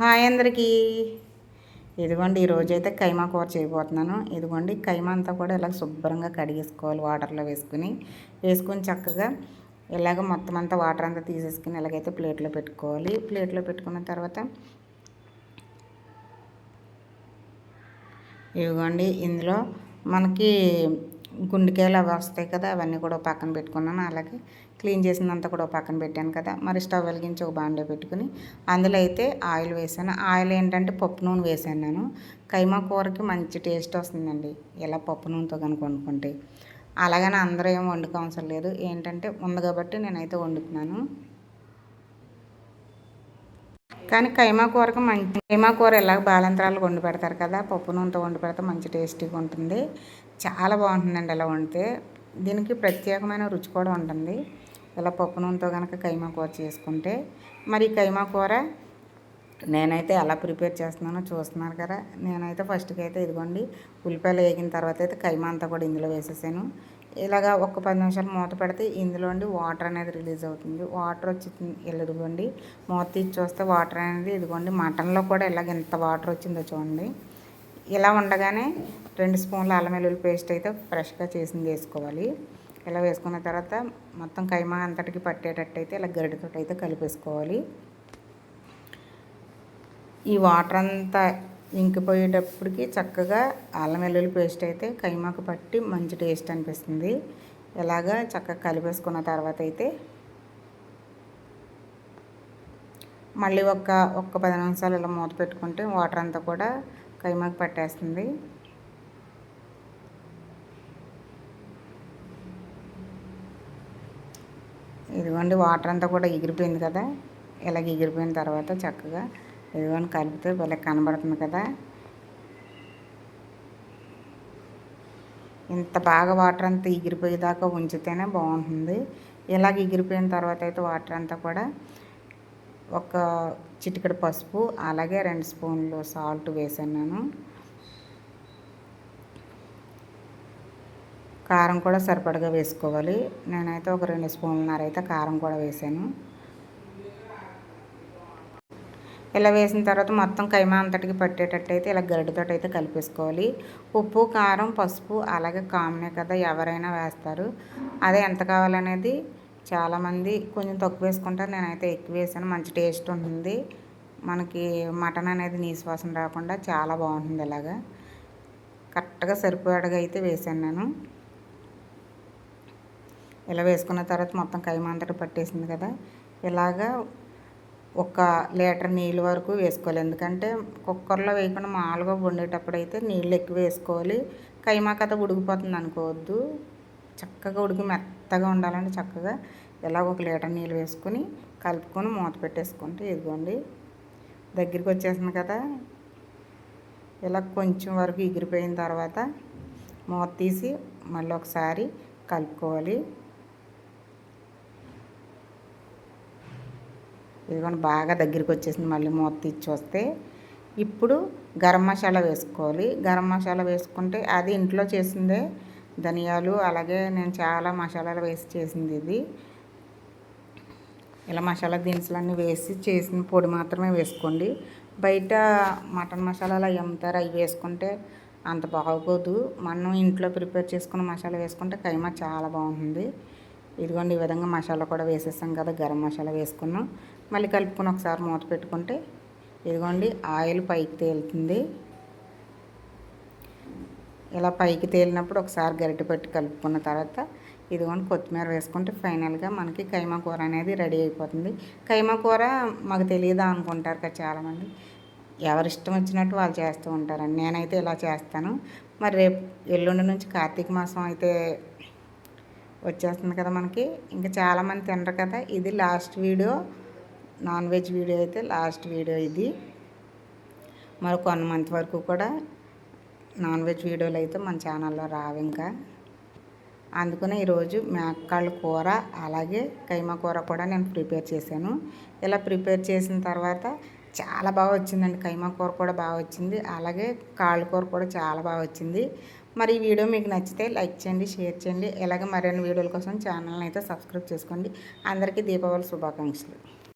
Hi అందరికీ. ఇదిగోండి ఈరోజు అయితే కైమా కూర చేయబోతున్నాను. ఇదిగోండి కైమా అంతా కూడా ఇలా శుభ్రంగా కడిగేసుకోవాలి వాటర్లో వేసుకుని. వేసుకొని చక్కగా ఇలాగ మొత్తం అంతా వాటర్ అంతా తీసేసుకుని ఇలాగైతే ప్లేట్లో పెట్టుకోవాలి. ప్లేట్లో పెట్టుకున్న తర్వాత ఇదిగోండి ఇందులో మనకి గుండెకాయలు అవి వస్తాయి కదా అవన్నీ కూడా పక్కన పెట్టుకున్నాను. అలాగే క్లీన్ చేసినంత కూడా పక్కన పెట్టాను కదా మరి స్టవ్ వెలిగించి ఒక బాండే పెట్టుకుని అందులో అయితే ఆయిల్ వేసాను. ఆయిల్ ఏంటంటే పప్పు నూనె వేసాను నేను. కైమా కూరకి మంచి టేస్ట్ వస్తుందండి ఇలా పప్పు నూనెతో కనుక వండుకుంటే. అలాగని అందరూ ఏం వండుకోవసరం లేదు. ఏంటంటే ఉంది కాబట్టి నేనైతే వండుతున్నాను. కానీ కైమా కూరకు మంచి కైమా కూర ఎలాగ బాలంతరాలు వండి పెడతారు కదా పప్పు నూనెతో వండి పెడితే మంచి టేస్టీగా ఉంటుంది. చాలా బాగుంటుందండి ఇలా వండితే. దీనికి ప్రత్యేకమైన రుచి కూడా ఉంటుంది. ఇలా పప్పు నూనెతో కనుక కైమా కూర చేసుకుంటే. మరి కైమా కూర నేనైతే ఎలా ప్రిపేర్ చేస్తున్నానో చూస్తున్నారు కదా. నేనైతే ఫస్ట్కి అయితే ఇదిగోండి ఉల్లిపాయలు వేగిన తర్వాత అయితే కైమా అంతా కూడా ఇందులో వేసేసాను. ఇలాగా ఒక పది నిమిషాలు మూత పెడితే ఇందులోండి వాటర్ అనేది రిలీజ్ అవుతుంది. వాటర్ వచ్చి ఇదిగోండి. మూత తీసి చూస్తే వాటర్ అనేది ఇదిగోండి మటన్లో కూడా ఇలాగ ఇంత వాటర్ వచ్చిందో చూడండి. ఇలా ఉండగానే రెండు స్పూన్ల అల్లం వెల్లుల్లి పేస్ట్ అయితే ఫ్రెష్గా చేసింది వేసుకోవాలి. ఇలా వేసుకున్న తర్వాత మొత్తం కైమా అంతటికి పట్టేటట్టు అయితే ఇలా గరిటతో అయితే కలిపేసుకోవాలి. ఈ వాటర్ అంతా ఇంకిపోయేటప్పటికి చక్కగా అల్లం వెల్లుల్లి పేస్ట్ అయితే కైమాకు పట్టి మంచి టేస్ట్ అనిపిస్తుంది. ఇలాగా చక్కగా కలిపేసుకున్న తర్వాత అయితే మళ్ళీ ఒక్క ఒక్క పది నిమిషాలు ఇలా మూత పెట్టుకుంటే వాటర్ అంతా కూడా కైమాకు పట్టేస్తుంది. ఇదిగోండి వాటర్ అంతా కూడా ఎగిరిపోయింది కదా. ఇలాగ ఎగిరిపోయిన తర్వాత చక్కగా ఇదిగోండి కలిపితే భలే కనబడుతుంది కదా. ఇంత బాగా వాటర్ అంతా ఎగిరిపోయేదాకా ఉంచితేనే బాగుంటుంది. ఇలాగ ఎగిరిపోయిన తర్వాత అయితే వాటర్ అంతా కూడా ఒక చిటికడ పసుపు అలాగే రెండు స్పూన్లు సాల్ట్ వేసాను నేను. కారం కూడా సరిపడగా వేసుకోవాలి. నేనైతే ఒక రెండు స్పూన్లన్నర అయితే కారం కూడా వేసాను. ఇలా వేసిన తర్వాత మొత్తం కైమా అంతటికి పట్టేటట్టు అయితే ఇలా గరిటతో అయితే కలిపేసుకోవాలి. ఉప్పు కారం పసుపు అలాగే కామనే కదా ఎవరైనా వేస్తారు. అదే ఎంత కావాలనేది చాలామంది కొంచెం తక్కువ వేసుకుంటారు. నేనైతే ఎక్కువ వేసాను. మంచి టేస్ట్ ఉంటుంది. మనకి మటన్ అనేది నీసువాసన రాకుండా చాలా బాగుంటుంది ఇలాగా. కరెక్ట్గా సరిపోయేటగా అయితే వేసాను నేను. ఇలా వేసుకున్న తర్వాత మొత్తం కైమా అంతటా పట్టేసింది కదా. ఇలాగా ఒక లీటర్ నీళ్ళు వరకు వేసుకోవాలి. ఎందుకంటే కుక్కర్లో వేయకుండా మామూలుగా వండేటప్పుడు అయితే నీళ్ళు ఎక్కువ వేసుకోవాలి. కైమా కథ ఉడికిపోతుంది అనుకోవద్దు. చక్కగా ఉడికి మెత్తగా ఉండాలంటే చక్కగా. ఇలా ఒక లీటర్ నీళ్ళు వేసుకొని కలుపుకొని మూత పెట్టేసుకుంటే ఇదిగోండి. దగ్గరికి వచ్చేసింది కదా. ఇలా కొంచెం వరకు ఎగిరిపోయిన తర్వాత మూత తీసి మళ్ళీ ఒకసారి కలుపుకోవాలి. ఇదిగోండి బాగా దగ్గరికి వచ్చేసింది. మళ్ళీ మూత తీసి చూస్తే ఇప్పుడు గరం మసాలా వేసుకోవాలి. గరం మసాలా వేసుకుంటే అది ఇంట్లో చేసిందే ధనియాలు అలాగే నేను చాలా మసాలాలు వేసి చేసింది ఇది. ఇలా మసాలా దినుసులన్నీ వేసి చేసిన పొడి మాత్రమే వేసుకోండి. బయట మటన్ మసాలాలు అవి అమ్ముతారు అవి వేసుకుంటే అంత బాగోదు. మనం ఇంట్లో ప్రిపేర్ చేసుకున్న మసాలా వేసుకుంటే కైమా చాలా బాగుంటుంది. ఇదిగోండి ఈ విధంగా మసాలా కూడా వేసేసాం కదా గరం మసాలా వేసుకున్నాం. మళ్ళీ కలుపుకొని ఒకసారి మూత పెట్టుకుంటే ఇదిగోండి ఆయిల్ పైకి తేలుతుంది. ఇలా పైకి తేలినప్పుడు ఒకసారి గరిటె పెట్టి కలుపుకున్న తర్వాత ఇదిగోండి కొత్తిమీర వేసుకుంటే ఫైనల్గా మనకి కైమా కూర అనేది రెడీ అయిపోతుంది. కైమా కూర మాకు తెలియదా అనుకుంటారు కదా చాలామంది. ఎవరి ఇష్టం వచ్చినట్టు వాళ్ళు చేస్తూ ఉంటారండి నేనైతే ఇలా చేస్తాను. మరి రేపు ఎల్లుండి నుంచి కార్తీక మాసం అయితే వచ్చేస్తుంది కదా మనకి. ఇంకా చాలామంది తినరు కదా. ఇది last video. Non veg video అయితే లాస్ట్ వీడియో ఇది. మరి కొంతమంది వరకు కూడా నాన్ వెజ్ వీడియోలు అయితే మన ఛానల్లో రావు ఇంకా. అందుకనే ఈరోజు మేకాళ్ళ కూర అలాగే కైమా కూర కూడా నేను ప్రిపేర్ చేశాను. ఇలా ప్రిపేర్ చేసిన తర్వాత చాలా బాగా వచ్చిందండి. కైమా కూర కూడా బాగా వచ్చింది. అలాగే కాళ్ళ కూర కూడా చాలా బాగా వచ్చింది. మరి ఈ వీడియో మీకు నచ్చితే లైక్ చేయండి షేర్ చేయండి. ఇలాగే మరిన్ని వీడియోల కోసం ఛానల్ని అయితే సబ్స్క్రైబ్ చేసుకోండి. అందరికీ దీపావళి శుభాకాంక్షలు.